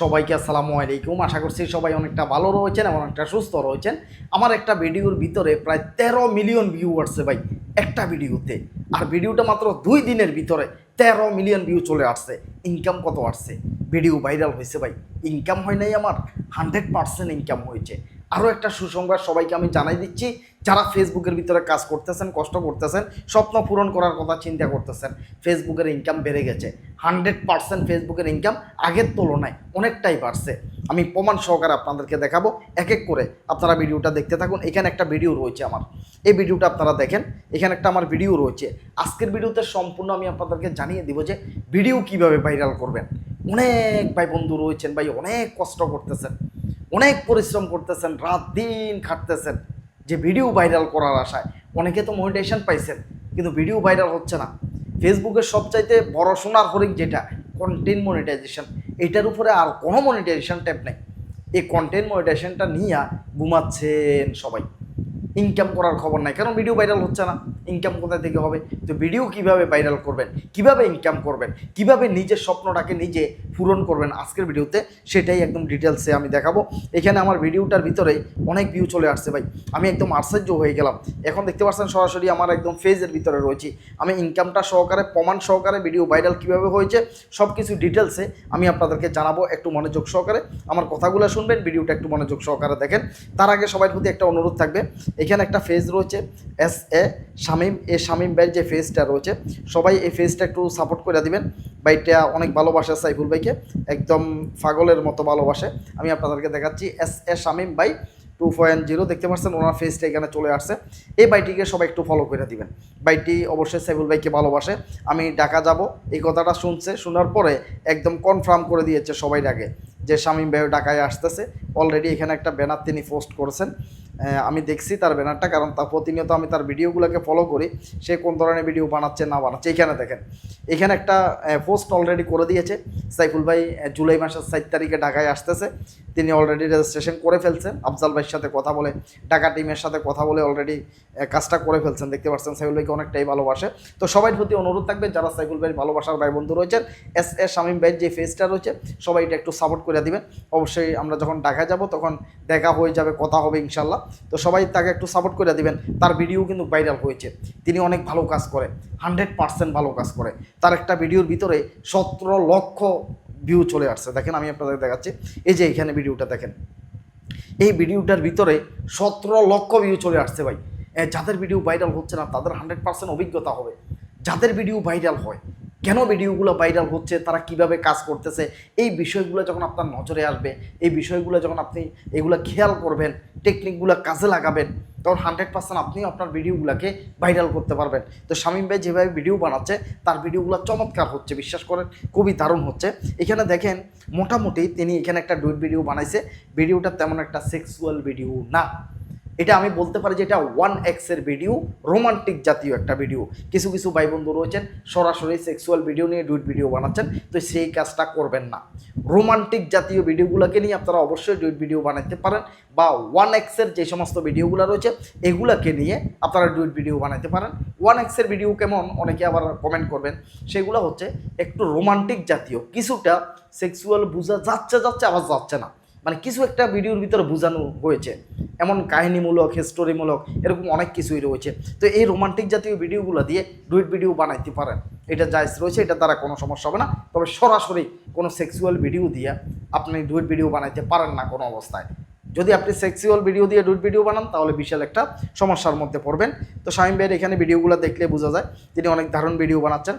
সবাইকে আসসালামু আলাইকুম। আশা করছি সবাই অনেকটা ভালো রয়েছেন এবং অনেকটা সুস্থ রয়েছেন। আমার একটা ভিডিওর ভিতরে প্রায় তেরো মিলিয়ন ভিউ আসছে ভাই, একটা ভিডিওতে। আর ভিডিওটা মাত্র দুই দিনের ভিতরে তেরো মিলিয়ন ভিউ চলে আসছে। ইনকাম কত আসছে? ভিডিও ভাইরাল হয়েছে ভাই। ইনকাম হয় নাই আমার হান্ড্রেড পার্সেন্ট ইনকাম হয়েছে। আরও একটা সুসংবাদ সবাইকে আমি জানাই দিচ্ছি। যারা ফেসবুকের ভিতরে কাজ করতেছেন, কষ্ট করতেছেন, স্বপ্ন পূরণ করার কথা চিন্তা করতেছেন ফেসবুকের ইনকাম বেড়ে গেছে। হান্ড্রেড পার্সেন্ট ফেসবুকের ইনকাম আগের তুলনায় অনেকটাই বাড়ছে। আমি প্রমাণ সহকারে আপনাদেরকে দেখাবো। এক এক করে আপনারা ভিডিওটা দেখতে থাকুন। এখানে একটা ভিডিও রয়েছে আমার। এই ভিডিওটা আপনারা দেখেন। এখানে একটা আমার ভিডিও রয়েছে। আজকের ভিডিওতে সম্পূর্ণ আমি আপনাদেরকে জানিয়ে দিব যে ভিডিও কীভাবে ভাইরাল করবেন। অনেক ভাই বন্ধু রয়েছেন ভাই, অনেক কষ্ট করতেছেন। অনেক পরিশ্রম করতেছেন, রাত দিন খাটতেছেন। যে ভিডিও ভাইরাল করার আশায়। অনেকে তো মনিটাইজেশন পাইছেন, কিন্তু ভিডিও ভাইরাল হচ্ছে না। ফেসবুকের সবচাইতে বড় সোনার হরিক যেটা কন্টেন্ট মনিটাইজেশন এটার উপরে আর কোনো মনিটাইজেশন ট্যাপ নেই। এই কন্টেন্ট মনিটাইজেশনটা নিয়ে ঘুমাচ্ছেন সবাই। ইনকাম করার খবর নাই কারণ ভিডিও ভাইরাল হচ্ছে না? ইনকাম কোথা থেকে হবে? তো ভিডিও কীভাবে ভাইরাল করবেন? কীভাবে ইনকাম করবেন? কীভাবে নিজের স্বপ্নটাকে নিজে পূরণ করবেন আজকের ভিডিওতে সেটাই একদম ডিটেলসে আমি দেখাবো। এখানে আমার ভিডিওটার ভিতরেই অনেক ভিউ চলে আসছে ভাই। আমি একদম আশ্চর্য হয়ে গেলাম। এখন দেখতে পাচ্ছেন সরাসরি আমার একদম ফেজের ভিতরে রয়েছি। আমি ইনকামটা সহকারে, প্রমাণ সহকারে ভিডিও ভাইরাল কীভাবে হয়েছে সব কিছু ডিটেলসে আমি আপনাদেরকে জানাব একটু মনোযোগ সহকারে। আমার কথাগুলো শুনবেন ভিডিওটা একটু মনোযোগ সহকারে দেখেন। তার আগে সবার প্রতি একটা অনুরোধ থাকবে। এখানে একটা ফেজ রয়েছে S A Shamim A Shamim ভাইয়ের যে ফেজটা রয়েছে, সবাই এই ফেজটা একটু সাপোর্ট করে দিবেন। ভাইটা অনেক ভালোবাসে সাইফুল ভাইকে, একদম পাগলের মতো ভালোবাসে। আমি আপনাদেরকে দেখাচ্ছি এস এ শামিম ভাই টু পয়েন্ট জিরো দেখতে পাচ্ছেন ওনার ফেসটা এখানে চলে আসছে। এই বাইটিকে সবাই একটু ফলো করে দিবেন। বাইটি অবশ্যই সাইফুল ভাইকে ভালোবাসে। আমি ঢাকা যাব, এই কথাটা শুনছে, শোনার পরে একদম কনফার্ম করে দিয়েছে সবাই আগে যে শামীম ভাইও ঢাকায় আসতেছে। অলরেডি এখানে একটা ব্যানার তিনি পোস্ট করেছেন। আমি দেখছি তার ব্যানারটা, কারণ তার প্রতিনিয়ত আমি তার ভিডিওগুলোকে ফলো করি। সে কোন ধরনের ভিডিও বানাচ্ছে, না বানাচ্ছে, এখানে দেখেন। এখানে একটা পোস্ট অলরেডি করে দিয়েছে। সাইফুল ভাই জুলাই মাসের সাত তারিখে ঢাকায় আসতেছে। তিনি অলরেডি রেজিস্ট্রেশন করে ফেলছেন। আফজাল ভাইয়ের সাথে কথা বলে, ঢাকা টিমের সাথে কথা বলে অলরেডি কাজটা করে ফেলছেন। দেখতে পাচ্ছেন সাইফুল ভাইকে অনেকটাই ভালোবাসে। তো সবাই প্রতি অনুরোধ থাকবে, যারা সাইফুল ভাইয়ের ভালোবাসার ভাই বন্ধু রয়েছেন, এস এস শামীম ভাইয়ের যে ফেসটা রয়েছে, সবাই এটা একটু সাপোর্ট করে দিবেন। অবশ্যই আমরা যখন ঢাকা যাব, তখন দেখা হয়ে যাবে, কথা হবে ইনশাল্লাহ। তো সবাই তাকে একটু সাপোর্ট করে দিবেন। তার ভিডিও কিন্তু ভাইরাল হয়েছে। তিনি অনেক ভালো কাজ করে। হান্ড্রেড পার্সেন্ট ভালো কাজ করে। তার একটা ভিডিওর ভিতরে সতেরো লক্ষ ভিউ চলে আসছে। দেখেন, আমি আপনাদের দেখাচ্ছি। এই যে এখানে ভিডিওটা দেখেন। এই ভিডিওটার ভিতরে সতেরো লক্ষ ভিউ চলে আসছে ভাই। যাদের ভিডিও ভাইরাল হচ্ছে না, তাদের হান্ড্রেড পার্সেন্ট অভিজ্ঞতা হবে। যাদের ভিডিও ভাইরাল হয়, কেন ভিডিওগুলো ভাইরাল হচ্ছে, তারা কীভাবে কাজ করতেছে, এই বিষয়গুলো যখন আপনার নজরে আসবে, এই বিষয়গুলো যখন আপনি এগুলো খেয়াল করবেন টেকনিকগুলো কাজে লাগাবেন, তখন হান্ড্রেড পার্সেন্ট আপনি আপনার ভিডিওগুলোকে ভাইরাল করতে পারবেন। তো শামীম ভাই যেভাবে ভিডিও বানাচ্ছে, তার ভিডিওগুলো চমৎকার হচ্ছে, বিশ্বাস করেন, খুবই দারুণ হচ্ছে। এখানে দেখেন, মোটামুটি তিনি এখানে একটা ডুইট ভিডিও বানাইছে। ভিডিওটা তেমন একটা সেক্সুয়াল ভিডিও না। এটা আমি বলতে পারি যে এটা ওয়ান এক্সের ভিডিও রোমান্টিক জাতীয় একটা ভিডিও কিছু কিছু ভাই বন্ধু রয়েছেন, সরাসরি সেক্সুয়াল ভিডিও নিয়ে ডুইট ভিডিও বানাচ্ছেন, তো সেই কাজটা করবেন না। রোমান্টিক জাতীয় ভিডিওগুলোকে নিয়ে আপনারা অবশ্যই ডুইট ভিডিও বানাতে পারেন, বা ওয়ান এক্সের যে সমস্ত ভিডিওগুলো রয়েছে, এগুলোকে নিয়ে আপনারা ডুইট ভিডিও বানাতে পারেন। ওয়ান এক্সের ভিডিও কেমন? অনেকে আবার কমেন্ট করবেন। সেগুলো হচ্ছে একটু রোমান্টিক জাতীয়, কিছুটা সেক্সুয়াল বোঝা যাচ্ছে যাচ্ছে, আবার যাচ্ছে না। মানে কিছু একটা ভিডিওর ভিতরে বোঝানো হয়েছে। এমন কাহিনীমূলক হিস্টোরিমূলক এরকম অনেক কিছুই রয়েছে। তো এই রোমান্টিক জাতীয় ভিডিওগুলো দিয়ে ডুইট ভিডিও বানাইতে পারেন। এটা জায়জ রয়েছে, এটা দ্বারা কোনো সমস্যা হবে না। তবে সরাসরি কোনো সেক্সুয়াল ভিডিও দিয়ে আপনি ডুইট ভিডিও বানাইতে পারেন না কোনো অবস্থায়। যদি আপনি সেক্সুয়াল ভিডিও দিয়ে ডুইট ভিডিও বানান, তাহলে বিশাল একটা সমস্যার মধ্যে পড়বেন। তো শামীম ভাইয়ের এখানে ভিডিওগুলো দেখলে বোঝা যায়, তিনি অনেক দারুণ ভিডিও বানাচ্ছেন।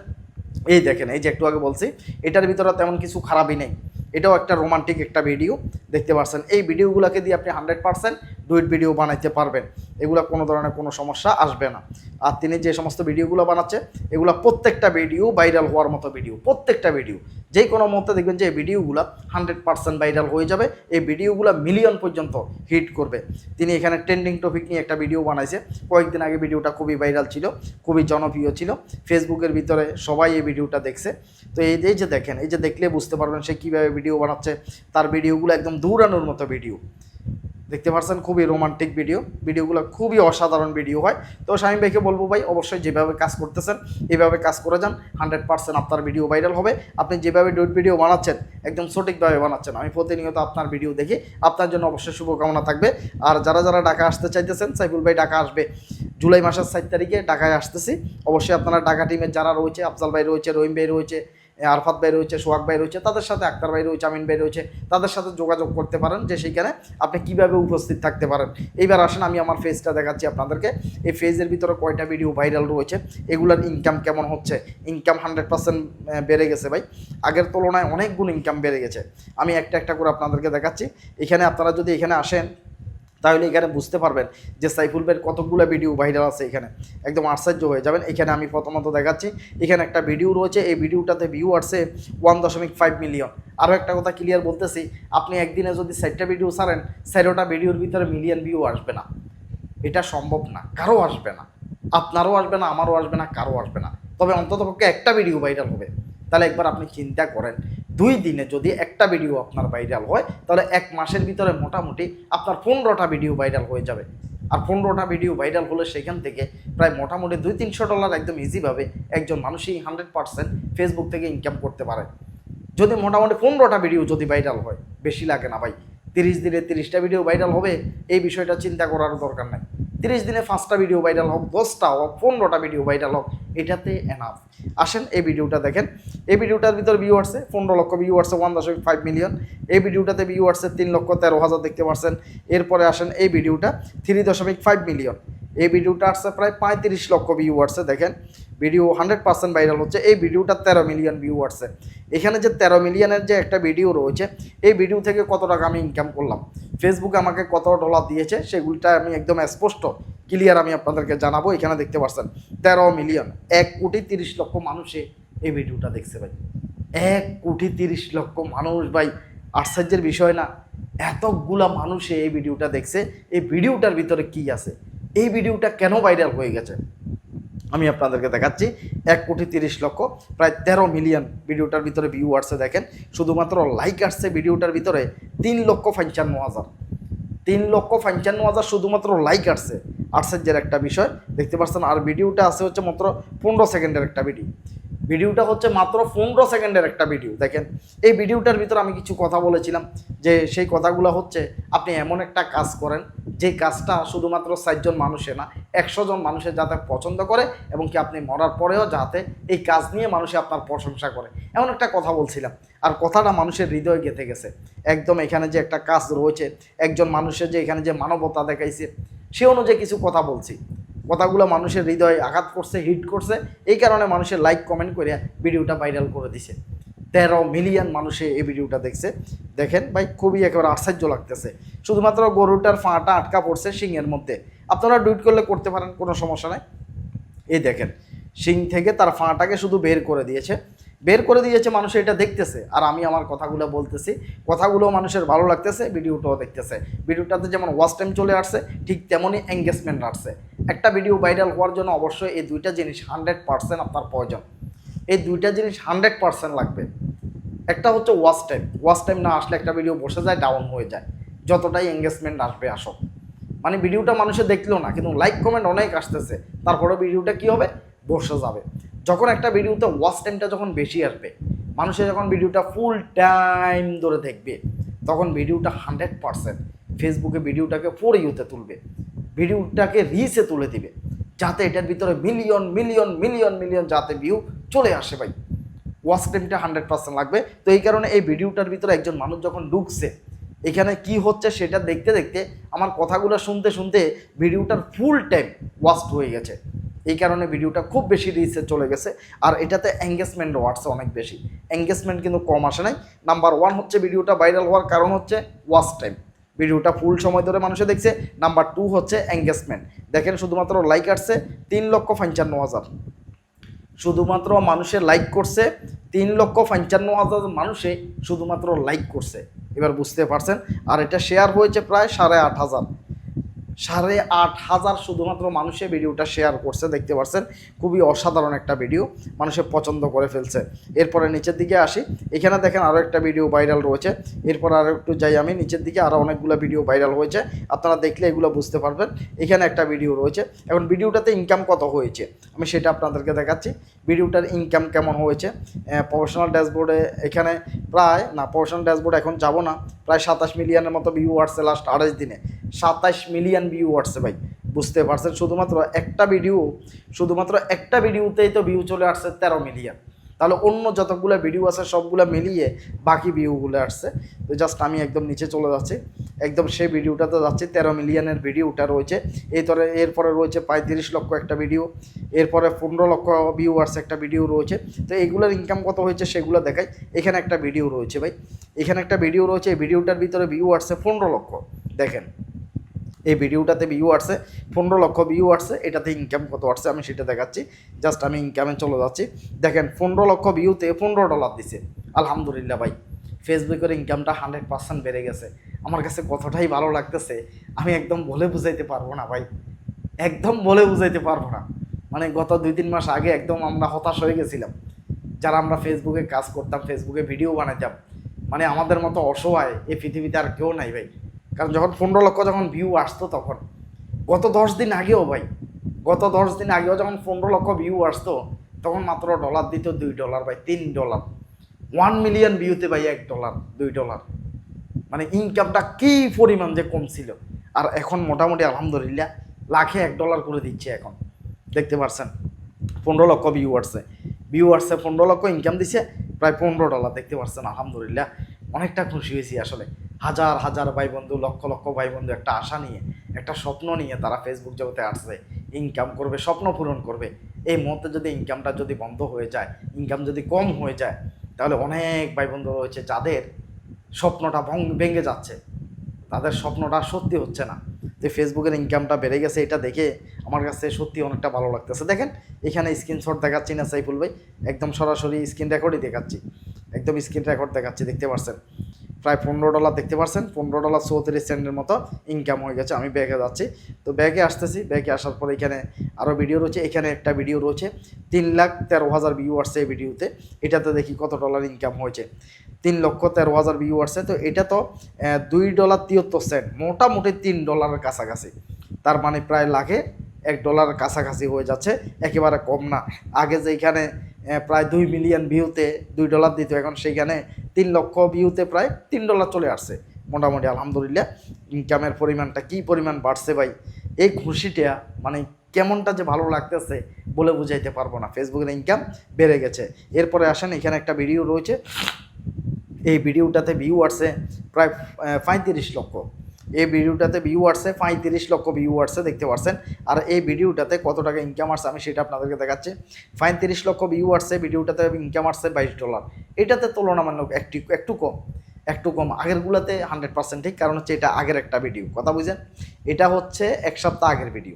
এই দেখেন, এই যে একটু আগে বলছি, এটার ভিতরে তেমন কিছু খারাপই নেই। এটাও একটা রোমান্টিক একটা ভিডিও দেখতে পারছেন। এই ভিডিওগুলোকে দিয়ে আপনি হান্ড্রেড পার্সেন্ট ডুইট ভিডিও বানাইতে পারবেন। এগুলো কোনো ধরনের কোনো সমস্যা আসবে না। আর তিনি যে সমস্ত ভিডিওগুলো বানাচ্ছে, এগুলো প্রত্যেকটা ভিডিও ভাইরাল হওয়ার মতো ভিডিও, প্রত্যেকটা ভিডিও। যে কোনো মতে দেখবেন যে এই ভিডিওগুলো হান্ড্রেড পার্সেন্ট ভাইরাল হয়ে যাবে, এই ভিডিওগুলো মিলিয়ন পর্যন্ত হিট করবে। তিনি এখানে ট্রেন্ডিং টপিক নিয়ে একটা ভিডিও বানাইছে। কয়েকদিন আগে ভিডিওটা খুবই ভাইরাল ছিল, খুবই জনপ্রিয় ছিল। ফেসবুকের ভিতরে সবাই এই ভিডিওটা দেখছে। তো এই এই যে দেখেন, এই যে দেখলে বুঝতে পারবেন সে কীভাবে ভিডিও বানাচ্ছে। তার ভিডিওগুলো একদম দৌড়ানোর মতো ভিডিও। দেখতে পাচ্ছেন খুবই রোমান্টিক ভিডিও ভিডিওগুলো খুবই অসাধারণ ভিডিও হয়। তো স্বামী ভাইকে বলব ভাই, অবশ্যই যেভাবে কাজ করতেছেন এইভাবে কাজ করে যান। হান্ড্রেড পার্সেন্ট আপনার ভিডিও ভাইরাল হবে। আপনি যেভাবে ডুট ভিডিও বানাচ্ছেন, একদম সঠিকভাবে বানাচ্ছেন। আমি প্রতিনিয়ত আপনার ভিডিও দেখি। আপনার জন্য অবশ্যই শুভকামনা থাকবে। আর যারা যারা ঢাকা আসতে চাইতেছেন, সাইফুল ভাই ঢাকা আসবে। জুলাই মাসের সাত তারিখে ঢাকায় আসতেছি। অবশ্যই আপনারা ঢাকা টিমের যারা রয়েছে, আফজাল ভাই রয়েছে, রহিম ভাই রয়েছে আরফাত ভাই রয়েছে, সোহাগ ভাই রয়েছে, তাদের সাথে আক্তার ভাই রয়েছে, আমিন ভাই রয়েছে, তাদের সাথে যোগাযোগ করতে পারেন যে সেইখানে আপনি কীভাবে উপস্থিত থাকতে পারেন। এইবার আসেন, আমি আমার ফেজটা দেখাচ্ছি আপনাদেরকে। এই ফেজের ভিতরে কয়টা ভিডিও ভাইরাল রয়েছে, এগুলোর ইনকাম কেমন হচ্ছে? ইনকাম হান্ড্রেড পার্সেন্ট বেড়ে গেছে ভাই। আগের তুলনায় অনেকগুলো ইনকাম বেড়ে গেছে। আমি একটা একটা করে আপনাদেরকে দেখাচ্ছি। এখানে আপনারা যদি এখানে আসেন তাহলে এখানে বুঝতে পারবেন যে সাইফুল ভাইয়ের কতগুলো ভিডিও ভাইরাল আছে এখানে। একদম আশ্চর্য হয়ে যাবেন। এখানে আমি প্রথমত দেখাচ্ছি, এখানে একটা ভিডিও রয়েছে। এই ভিডিওটাতে ভিউ আসছে ওয়ান দশমিক ফাইভ মিলিয়ন আরও একটা কথা ক্লিয়ার বলতেছি, আপনি একদিনে যদি চারটা ভিডিও ছাড়েন চারোটা ভিডিওর ভিতরে মিলিয়ন ভিউ আসবে না। এটা সম্ভব না, কারও আসবে না। আপনারও আসবে না, আমারও আসবে না, কারও আসবে না। তবে অন্ততপক্ষে একটা ভিডিও ভাইরাল হবে। তাহলে একবার আপনি চিন্তা করেন। দুই দিনে যদি একটা ভিডিও আপনার ভাইরাল হয়, তাহলে এক মাসের ভিতরে মোটামুটি আপনার পনেরোটা ভিডিও ভাইরাল হয়ে যাবে। আর পনেরোটা ভিডিও ভাইরাল হলে সেখান থেকে প্রায় মোটামুটি দুই তিনশো ডলার একদম ইজিভাবে একজন মানুষই হান্ড্রেড পার্সেন্ট ফেসবুক থেকে ইনকাম করতে পারে। যদি মোটামুটি পনেরোটা ভিডিও যদি ভাইরাল হয়, বেশি লাগে না ভাই। তিরিশ দিনে তিরিশটা ভিডিও ভাইরাল হবে, এই বিষয়টা চিন্তা করার দরকার নাই। তিরিশ দিনে পাঁচটা ভিডিও ভাইরাল হোক, দশটা হোক, পনেরোটা ভিডিও ভাইরাল হোক, এটাতে এনাফ আসেন এই ভিডিওটা দেখেন। এই ভিডিওটার ভিতর ভিউ আসছে পনেরো লক্ষ ভিউ আসছে ওয়ান দশমিক ফাইভ মিলিয়ন এই ভিডিওটাতে ভিউ আসছে তিন লক্ষ তেরো হাজার, দেখতে পাচ্ছেন। এরপরে আসেন এই ভিডিওটা থ্রি দশমিক ফাইভ মিলিয়ন এই ভিডিওটা আসছে প্রায় পঁয়ত্রিশ লক্ষ ভিউ আসছে, দেখেন। ভিডিও হান্ড্রেড পার্সেন্ট ভাইরাল হচ্ছে। এই ভিডিওটা তেরো মিলিয়ন ভিউ আসছে। এখানে যে তেরো মিলিয়নের যে একটা ভিডিও রয়েছে, এই ভিডিও থেকে কত টাকা আমি ইনকাম করলাম? ফেসবুকে আমাকে কত ডলার দিয়েছে, সেগুলিটা আমি একদম স্পষ্ট ক্লিয়ার আমি আপনাদেরকে জানাব। এখানে দেখতে পাচ্ছেন, তেরো মিলিয়ন, এক কোটি তিরিশ লক্ষ মানুষে এই ভিডিওটা দেখছে ভাই। এক কোটি তিরিশ লক্ষ মানুষ ভাই, আশ্চর্যের বিষয় না, এতগুলা মানুষে এই ভিডিওটা দেখছে। এই ভিডিওটার ভিতরে কি আছে? এই ভিডিওটা কেন ভাইরাল হয়ে গেছে? আমি আপনাদেরকে দেখাচ্ছি, এক কোটি তিরিশ লক্ষ, প্রায় তেরো মিলিয়ন ভিডিওটার ভিতরে ভিউ আসছে, দেখেন। শুধুমাত্র লাইক আসছে ভিডিওটার ভিতরে তিন লক্ষ পঞ্চান্ন হাজার। তিন লক্ষ পঞ্চান্ন হাজার শুধুমাত্র লাইক আসছে। আশ্চর্যের একটা বিষয়, দেখতে পাচ্ছেন, আর ভিডিওটা আছে হচ্ছে মাত্র পনেরো সেকেন্ডের একটা ভিডিও ভিডিওটা হচ্ছে মাত্র পনেরো সেকেন্ডের একটা ভিডিও, দেখেন। এই ভিডিওটার ভিতরে আমি কিছু কথা বলেছিলাম, যে সেই কথাগুলো হচ্ছে আপনি এমন একটা কাজ করেন, যে কাজটা শুধুমাত্র ষাটজন মানুষে না, একশো জন মানুষের যাতে পছন্দ করে এবং কি আপনি মরার পরেও যাতে এই কাজ নিয়ে মানুষে আপনার প্রশংসা করে। এমন একটা কথা বলছিলাম, আর কথাটা মানুষের হৃদয়ে গেঁথে গেছে। একদম এখানে যে একটা কাজ রয়েছে, একজন মানুষের যে এখানে যে মানবতা দেখাইছে, সে অনুযায়ী কিছু কথা বলছি। কথাগুলো মানুষের হৃদয়ে আঘাত করছে হিট করছে। এই কারণে মানুষের লাইক কমেন্ট করে ভিডিওটা ভাইরাল করে দিছে। তেরো মিলিয়ন মানুষে এই ভিডিওটা দেখছে। দেখেন ভাই, খুবই একেবারে আশ্চর্য লাগতেছে। শুধুমাত্র গরুটার ফাঁটা আটকা পড়ছে শিংয়ের মধ্যে। আপনারা ডুইট করলে করতে পারেন, কোনো সমস্যা নাই। এই দেখেন শিং থেকে তার ফাঁটাকে শুধু বের করে দিয়েছে। বের করে দিয়েছে মানুষ এটা দেখতেছে। আর আমি আমার কথাগুলো বলতেছি। কথাগুলো মানুষের ভালো লাগতেছে, ভিডিওটাও দেখতেছে। ভিডিওটাতে যেমন ওয়াচ টাইম চলে আসছে, ঠিক তেমনই এঙ্গেজমেন্ট আসছে। একটা ভিডিও ভাইরাল হওয়ার জন্য অবশ্যই এই দুইটা জিনিস হান্ড্রেড পার্সেন্ট আপনার প্রয়োজন। এই দুইটা জিনিস হান্ড্রেড পার্সেন্ট লাগবে। একটা হচ্ছে ওয়াচ টাইম ওয়াচ টাইম না আসলে একটা ভিডিও বসে যায় ডাউন হয়ে যায়। যতটাই এঙ্গেজমেন্ট আসবে আসো মানে ভিডিওটা মানুষে দেখল না, কিন্তু লাইক কমেন্ট অনেক আসতেছে। তারপরে ভিডিওটা কি হবে? বসে যাবে। যখন একটা ভিডিওতে ওয়াচ টাইমটা যখন বেশি আসবে, মানুষে যখন ভিডিওটা ফুল টাইম ধরে দেখবে, তখন ভিডিওটা হান্ড্রেড পারসেন্ট ফেসবুকে ভিডিওটাকে ফোর ইউতে তুলবে। ভিডিওটাকে রিসে তুলে দিবে। যাতে এটার ভিতরে মিলিয়ন মিলিয়ন মিলিয়ন মিলিয়ন যাতে ভিউ চলে আসে ভাই। ওয়াচ টাইমটা হান্ড্রেড পার্সেন্ট লাগবে। তো এই কারণে এই ভিডিওটার ভিতরে একজন মানুষ যখন ঢুকছে, এখানে কি হচ্ছে সেটা দেখতে দেখতে আমার কথাগুলো শুনতে শুনতে ভিডিওটার ফুল টাইম ওয়াস্ট হয়ে গেছে। এই কারণে ভিডিওটা খুব বেশি রিচে চলে গেছে। আর এটাতে এঙ্গেজমেন্ট ওয়াটসে অনেক বেশি। এঙ্গেজমেন্ট কিন্তু কম আসে নাই। নাম্বার ওয়ান হচ্ছে ভিডিওটা ভাইরাল হওয়ার কারণ হচ্ছে ওয়াচ টাইম ভিডিওটা ফুল সময় ধরে মানুষে দেখছে। নাম্বার টু হচ্ছে এঙ্গেজমেন্ট দেখেন শুধুমাত্র লাইক আসছে তিন লক্ষ পঞ্চান্ন হাজার। শুধুমাত্র মানুষে লাইক করছে তিন লক্ষ পঞ্চান্ন হাজার মানুষে শুধুমাত্র লাইক করছে। এবার বুঝতে পারছেন? আর এটা শেয়ার হয়েছে প্রায় সাড়ে আট হাজার। সাড়ে আট হাজার শুধুমাত্র মানুষের ভিডিওটা শেয়ার করছে, দেখতে পাচ্ছেন খুবই অসাধারণ একটা ভিডিও মানুষে পছন্দ করে ফেলছে। এরপরে নিচের দিকে আসি, এখানে দেখেন আরও একটা ভিডিও ভাইরাল রয়েছে। এরপর আরও একটু যাই আমি, নিচের দিকে আরও অনেকগুলো ভিডিও ভাইরাল হয়েছে। আপনারা দেখলে এগুলো বুঝতে পারবেন। এখানে একটা ভিডিও রয়েছে। এখন ভিডিওটাতে ইনকাম কত হয়েছে? আমি সেটা আপনাদেরকে দেখাচ্ছি। ভিডিওটার ইনকাম কেমন হয়েছে? প্রফেশনাল ড্যাশবোর্ডে এখানে প্রায়, না প্রফেশনাল ড্যাশবোর্ড এখন যাব না। প্রায় সাতাশ মিলিয়নের মতো ভিউ আসছে লাস্ট আড়াইশ দিনে। সাতাশ মিলিয়ন ভিউ আসছে ভাই। বুঝতে পারছেন? শুধুমাত্র একটা ভিডিও শুধুমাত্র একটা ভিডিওতেই তো ভিউ চলে আসছে তেরো মিলিয়ন তাহলে অন্য যতগুলো ভিডিও আছে, সবগুলো মিলিয়ে বাকি ভিউগুলো আসছে। তো জাস্ট আমি একদম নিচে চলে যাচ্ছি। একদম সেই ভিডিওটাতে যাচ্ছি। তেরো মিলিয়নের ভিডিওটা রয়েছে। এরপরে এরপরে রয়েছে পঁয়ত্রিশ লক্ষ একটা ভিডিও এরপরে পনেরো লক্ষ ভিউয়ার্স একটা ভিডিও রয়েছে। তো এইগুলোর ইনকাম কত হয়েছে সেগুলো দেখাই। এখানে একটা ভিডিও রয়েছে ভাই। এখানে একটা ভিডিও রয়েছে। এই ভিডিওটার ভিতরে ভিউ আসছে পনেরো লক্ষ। দেখেন। এই ভিডিওটাতে ভিউ আসছে, পনেরো লক্ষ ভিউ আসছে, এটাতে ইনকাম কত আসছে আমি সেটা দেখাচ্ছি। জাস্ট আমি ইনকামে চলে যাচ্ছি। দেখেন, পনেরো লক্ষ ভিউতে পনেরো ডলার দিছে। আলহামদুলিল্লাহ ভাই ফেসবুকের ইনকামটা হান্ড্রেড পার্সেন্ট বেড়ে গেছে। আমার কাছে কতটাই ভালো লাগতেছে, আমি একদম বলে বুঝাইতে পারব না ভাই। একদম বলে বুঝাইতে পারব না। মানে গত দুই তিন মাস আগে একদম আমরা হতাশ হয়ে গেছিলাম। যারা আমরা ফেসবুকে কাজ করতাম ফেসবুকে ভিডিও বানাইতাম মানে আমাদের মতো অসহায় এই পৃথিবীতে আর কেউ নাই ভাই। কারণ যখন পনেরো লক্ষ যখন ভিউ আসতো তখন, গত দশ দিন আগেও ভাই, গত দশ দিন আগেও যখন পনেরো লক্ষ ভিউ আসতো, তখন মাত্র ডলার দিত দুই ডলার ভাই, তিন ডলার ওয়ান মিলিয়ন ভিউতে ভাই এক ডলার দুই ডলার মানে ইনকামটা কি পরিমাণ যে কম ছিল আর এখন মোটামুটি আলহামদুলিল্লাহ, লাখে এক ডলার করে দিচ্ছে এখন। দেখতে পারছেন, পনেরো লক্ষ ভিউ আসছে। ভিউ আসছে, পনেরো লক্ষ ইনকাম দিছে, প্রায় পনেরো ডলার দেখতে পারছেন, আলহামদুলিল্লাহ। অনেকটা খুশি হয়েছি আসলে। হাজার হাজার ভাই বন্ধু লক্ষ লক্ষ ভাই বন্ধু একটা আশা নিয়ে, একটা স্বপ্ন নিয়ে তারা ফেসবুক জগতে আসছে। ইনকাম করবে, স্বপ্ন পূরণ করবে। এই মুহূর্তে যদি ইনকামটা যদি বন্ধ হয়ে যায় ইনকাম যদি কম হয়ে যায়, তাহলে অনেক ভাই বন্ধু রয়েছে যাদের স্বপ্নটা ভেঙে যাচ্ছে। তাদের স্বপ্নটা সত্যি হচ্ছে না। তো ফেসবুকের ইনকামটা বেড়ে গেছে, এটা দেখে আমার কাছে সত্যি অনেকটা ভালো লাগতেছে। দেখেন, এখানে স্ক্রিনশট দেখাচ্ছি না, সাইফুল ভাই। একদম সরাসরি স্ক্রিন রেকর্ডই দেখাচ্ছি। একদম স্ক্রিন রেকর্ড দেখাচ্ছি, দেখতে পাচ্ছেন প্রায় পনেরো ডলার দেখতে পাচ্ছেন পনেরো ডলার চৌত্রিশ সেন্টের মতো ইনকাম হয়ে গেছে, আমি ব্যাগে যাচ্ছি। তো ব্যাগে আসতেছি ব্যাগে আসার পর এখানে আরও ভিডিও রয়েছে, এখানে একটা ভিডিও রয়েছে, তিন লাখ তেরো হাজার ভিউ আসছে এই ভিডিওতে এটাতে দেখি কত ডলার ইনকাম হয়েছে। তিন লক্ষ তেরো হাজার ভিউ আসছে তো এটা তো দুই ডলার তিয়াত্তর সেন্ট মোটামুটি তিন ডলারের কাছাকাছি। তার মানে প্রায় লাখে এক ডলার কাছাকাছি হয়ে যাচ্ছে, একেবারে কম না। আগে যেখানে প্রায় দুই মিলিয়ন ভিউতে দুই ডলার দিত। এখন সেইখানে তিন লক্ষ ভিউতে প্রায় তিন ডলার চলে আসছে। মোটামুটি আলহামদুলিল্লাহ ইনকামের পরিমাণটা কি পরিমাণ বাড়ছে ভাই? এই খুশিটা মানে কেমনটা যে ভালো লাগতেছে বলে বুঝাইতে পারব না। ফেসবুকের ইনকাম বেড়ে গেছে। এরপরে আসেন, এখানে একটা ভিডিও রয়েছে। এই ভিডিওটাতে ভিউ আসছে প্রায় পঁয়ত্রিশ লক্ষ। এই ভিডিওটাতে ভিউ আসছে পঁয়ত্রিশ লক্ষ ভিউ আসছে দেখতে পাচ্ছেন আর এই ভিডিওটাতে কত টাকা ইনকাম আসছে আমি সেটা আপনাদেরকে দেখাচ্ছি। পঁয়ত্রিশ লক্ষ ভিউ আসছে ভিডিওটাতে ইনকাম আসছে বাইশ ডলার এটাতে তুলনামূলক একটু একটু কম একটু কম। আগেরগুলোতে হান্ড্রেড পার্সেন্ট ঠিক? কারণ হচ্ছে এটা আগের একটা ভিডিও কথা বুঝেন এটা হচ্ছে এক সপ্তাহ আগের ভিডিও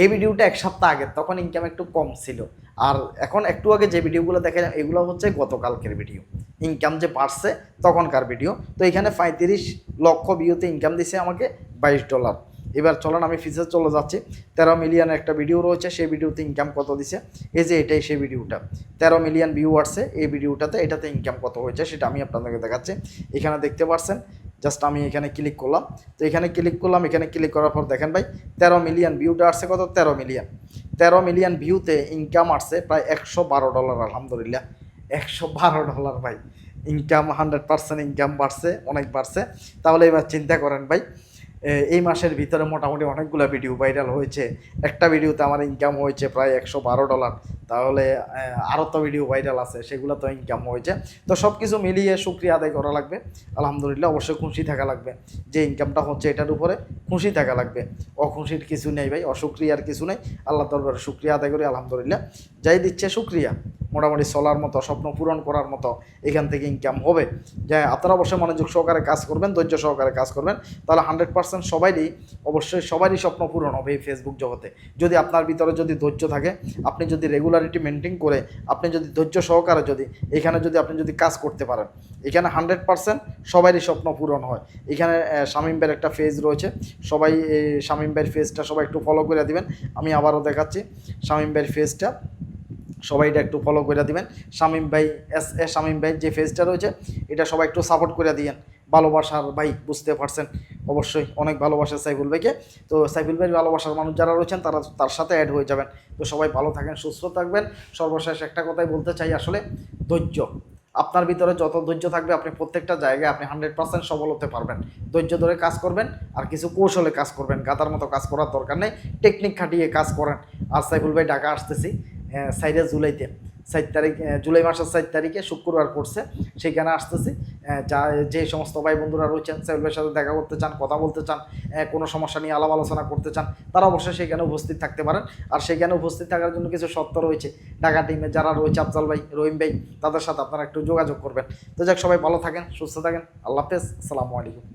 এই ভিডিওটা এক সপ্তাহ আগের, তখন ইনকাম একটু কম ছিল। আর এখন একটু আগে যে ভিডিওগুলো দেখেন এগুলো হচ্ছে গতকালকের ভিডিও ইনকাম যে বাড়ছে তখনকার ভিডিও তো এখানে পঁয়ত্রিশ লক্ষ ভিউতে ইনকাম দিছে আমাকে বাইশ ডলার এবার চলুন আমি ফিচার চলে যাচ্ছি। তেরো মিলিয়নের একটা ভিডিও রয়েছে, সেই ভিডিওতে ইনকাম কত দিছে? এই যে এটাই সেই ভিডিওটা তেরো মিলিয়ন ভিউ আসছে, এই ভিডিওটাতে এটাতে ইনকাম কত হয়েছে সেটা আমি আপনাদেরকে দেখাচ্ছি। এখানে দেখতে পাচ্ছেন জাস্ট আমি এখানে ক্লিক করলাম। তো এখানে ক্লিক করলাম, এখানে ক্লিক করার পর দেখেন ভাই, তেরো মিলিয়ন ভিউটা আসছে কত? তেরো মিলিয়ন তেরো মিলিয়ন ভিউতে ইনকাম আসছে প্রায় একশো বারো ডলার আলহামদুলিল্লাহ। একশো বারো ডলার ভাই। ইনকাম হান্ড্রেড পার্সেন্ট ইনকাম বাড়ছে, অনেক বাড়ছে। তাহলে এবার চিন্তা করেন ভাই এই মাসের ভিতরে মোটামুটি অনেকগুলো ভিডিও ভাইরাল হয়েছে। একটা ভিডিওতে আমার ইনকাম হয়েছে প্রায় একশো বারো ডলার। তাহলে আরও তো ভিডিও ভাইরাল আছে, সেগুলো তো ইনকাম হয়েছে। তো সব কিছু মিলিয়ে সুক্রিয়া আদায় করা লাগবে। আলহামদুলিল্লাহ, অবশ্যই খুশি থাকা লাগবে। যে ইনকামটা হচ্ছে এটার উপরে, খুশি থাকা লাগবে। অখুশির কিছু নেই ভাই অসুক্রিয়ার কিছু নেই। আল্লাহ দরবারে সুক্রিয়া আদায় করি, আলহামদুলিল্লাহ। যাই দিচ্ছে সুক্রিয়া মোটামুটি চলার মতো, স্বপ্ন পূরণ করার মতো এখান থেকে ইনকাম হবে। যে আপনারা অবশ্যই মনোযোগ সহকারে কাজ করবেন, ধৈর্য সহকারে কাজ করবেন। তাহলে হান্ড্রেড পার্সেন্ট সবাইরই, অবশ্যই সবারই স্বপ্ন পূরণ হবে এই ফেসবুক জগতে। যদি আপনার ভিতরে যদি ধৈর্য থাকে, আপনি যদি রেগুলারিটি মেনটেন করে, আপনি যদি ধৈর্য সহকারে যদি, এখানে যদি আপনি যদি কাজ করতে পারেন, এখানে হান্ড্রেড পার্সেন্ট সবারই স্বপ্ন পূরণ হয়। এখানে শামীম একটা ফেজ রয়েছে। সবাই শামীম ভাইয়ের ফেজটা সবাই একটু ফলো করে দিবেন। আমি আবারও দেখাচ্ছি, শামীম ফেজটা সবাই এটা একটু ফলো করে দিবেন। শামীম ভাই, এস এ শামীম ভাই যে ফেজটা রয়েছে, এটা সবাই একটু সাপোর্ট করে দিয়েন। ভালোবাসার ভাই, বুঝতে পারছেন? অবশ্যই অনেক ভালোবাসা সাইফুল ভাইকে। তো সাইফুল ভাইয়ের ভালোবাসার মানুষ যারা রয়েছেন, তারা তার সাথে অ্যাড হয়ে যাবেন। তো সবাই ভালো থাকেন, সুস্থ থাকবেন। সর্বশেষ একটা কথাই বলতে চাই আসলে, ধৈর্য। আপনার ভিতরে যত ধৈর্য থাকবে, আপনি প্রত্যেকটা জায়গায় আপনি হান্ড্রেড পার্সেন্ট সফল হতে পারবেন। ধৈর্য ধরে কাজ করবেন আর কিছু কৌশলে কাজ করবেন। গাতার মতো কাজ করার দরকার নেই। টেকনিক খাটিয়ে কাজ করেন। আর সাইফুল ভাই, ঢাকা আসতেছি। সাইডে জুলাইতে সাত তারিখ জুলাই মাসের সাত তারিখে শুক্রবার পড়ছে। সেইখানে আসতেছি। যা, যে সমস্ত ভাই বন্ধুরা রয়েছেন সাইফুলের সাথে দেখা করতে চান, কথা বলতে চান কোনো সমস্যা নিয়ে আলাপ আলোচনা করতে চান, তারা অবশ্যই সেখানে উপস্থিত থাকতে পারেন। আর সেখানে উপস্থিত থাকার জন্য কিছু শর্ত রয়েছে। ঢাকা টিমে যারা রয়েছে, আফজাল ভাই, রহিম ভাই, তাদের সাথে আপনারা একটু যোগাযোগ করবেন। তো যাক, সবাই ভালো থাকেন, সুস্থ থাকেন। আল্লাহ হাফেজ। আসসালামু আলাইকুম।